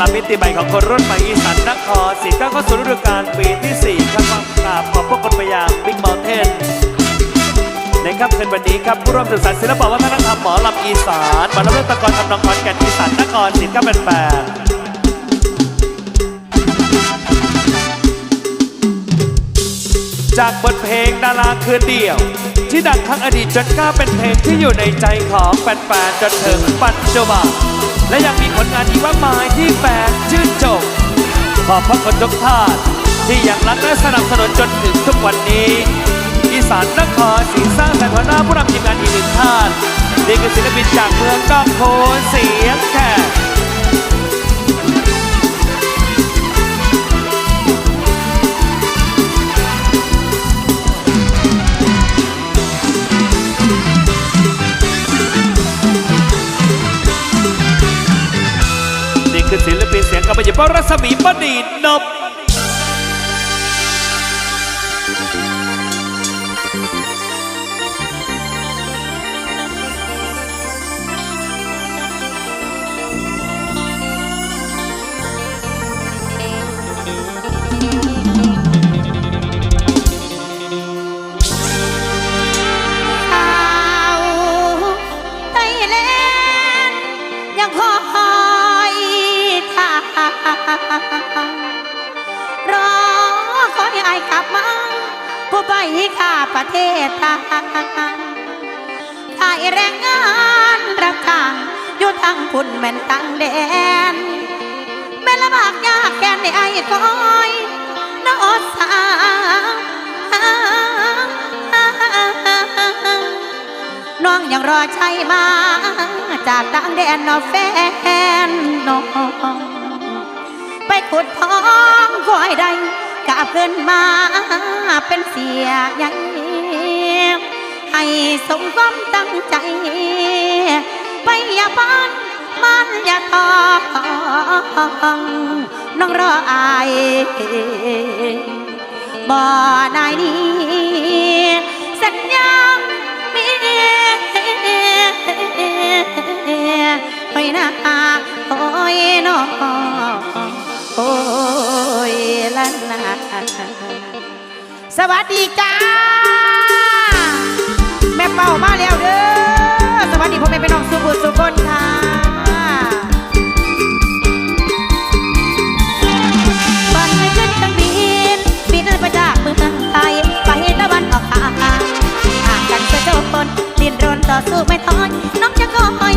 ลำมิติใหม่ของคนรุ่นใหม่อีสานนครศรีก้าวเข้าสู่ฤดูกาลปีที่4ครับความกราบขอบพระคุณไปยังบิ๊กมอลเทนในค่ำคืนวันนี้ครับผู้ร่วมสื่อสารศิลปวัฒนธรรมหมอลำอีสานมารับเรื่องตะกอนทำนองขอนแก่นอีสานนครศรีก้าวเป็นแปดจากบทเพลงดาราคืนเดียว ที่ดังทั้งอดีตจนกล้าเป็นเพลงที่อยู่ในใจของแฟนๆจนถึงปัจจุบันและยังมีผลงานอีกมากมายที่แฟนชื่นชมขอบพระคุณทุกท่านที่ยังรักและสนับสนุนจนถึงทุกวันนี้อีสานนครศรีสร้างสรรค์หัวหน้าผู้นำทีมงานอีกหนึ่งท่านนี่คือศิลปินจากเมืองกองโพนเสียงแขก ลปินเสียงกำมะหยี่ป้ารัศมีปณีนบ ผู้ไปข้าประเทศไทยขายแรงงานรับจ้างอยู่ทางพุ่นแม่นตั้งแดนแม่ละบากยากแค้นในไอ้คอยน้อสาวน้องยังรอใช่มา จากต่างแดนนอแฟนน้องไปขุดท้องคอยใด กลับเพื่อนมาเป็นเสียใหญ่ให้สมความตั้งใจ ไปอย่าบ้านมันอย่าทองน้องรออายบ่นายนี้ สวัสดีจ้า แม่เป่ามาแล้วเด้อ สวัสดีพ่อแม่พี่น้องสุบุตรสุคนค่ะฝันไม่ขึ้นเครื่องบินบินไปจากเมืองไทยไปตะวันออกกลางห่างกันเสียจนดิ้นรนต่อสู้ไม่ถอยน้องจะคอย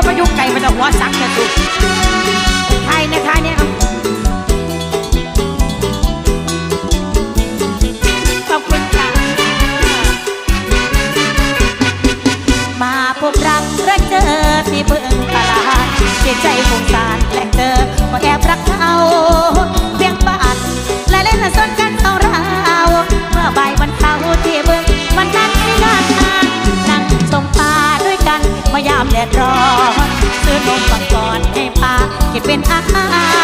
โอ้มายุกไก่มันจะหัวสักเนี่ยสุดไทยนี่ยไทยเนี่ยขอบคุณค่ะมาพบรักรักเจอที่เบิ่งตลาดจิตใจคงสารแหลกเจอ เป็นอาหารตาพี่ตาน้องเมื่อมองกันหน้า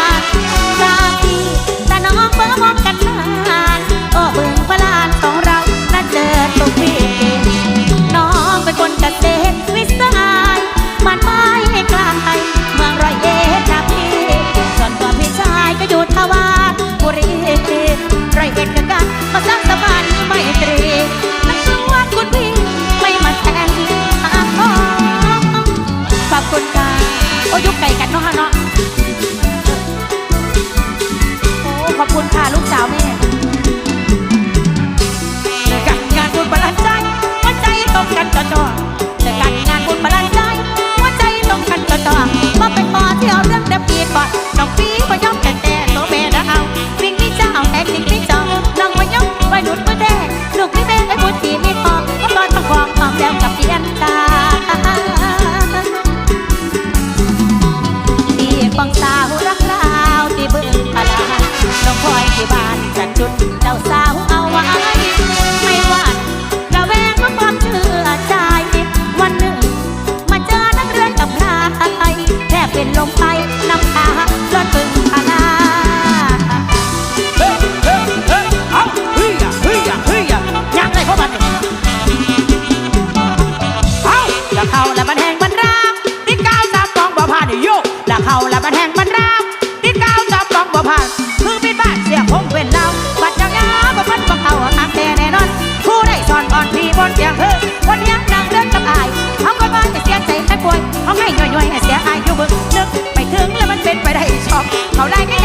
เสียเฮ้อวันนี้นางเลินกับอายเขาก็ว่าจะเสียใจตป่วยเขาให้ย่อยๆให้เสียอายอยู่บึกนึกไปถึงแล้วมันเป็นไปได้ชอบเขาได้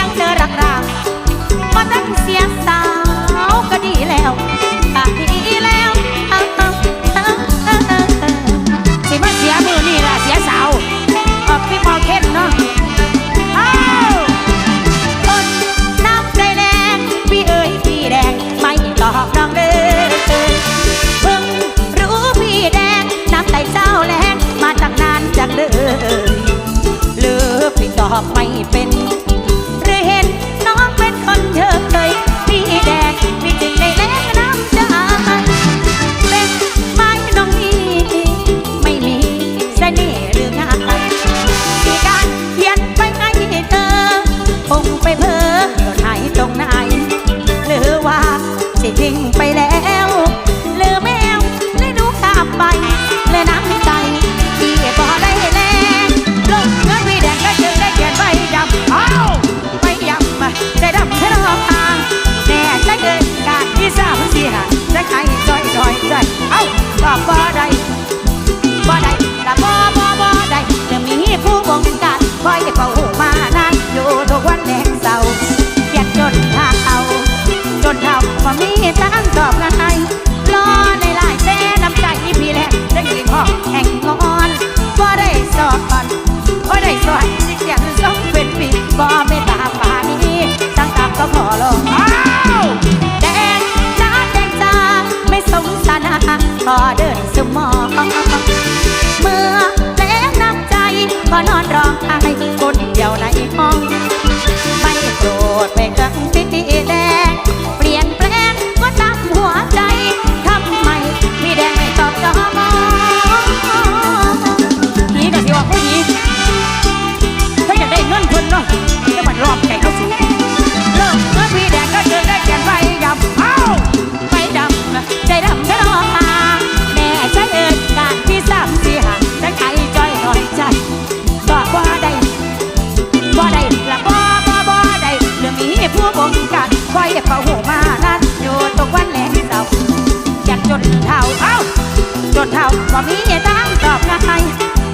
เท่าว่าพี่ตั้งตอบใคร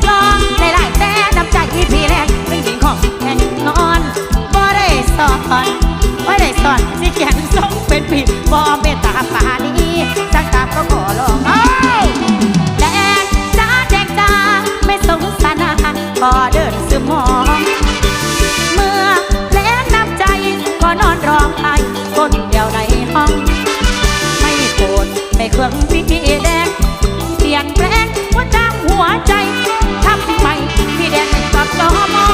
ลองได้ไยๆแต่น้ำใจพี่แรกเป็นสิ่งของแน่นอนบ่ได้สอนบ่ได้สอนสิเขียนส่งเป็นผิดบ่เมตตาปานี้สักตาก็ขอลองเอาแต่จ้าแดกจ้าไม่สงสารพอเดินซึมองเมื่อแล้น้ำใจก็นอนร้องไห้คนเดียวในห้อง ไม่โกรธไม่เครื่องพี่แดง หัวใจทำไปที่แดงกับจอม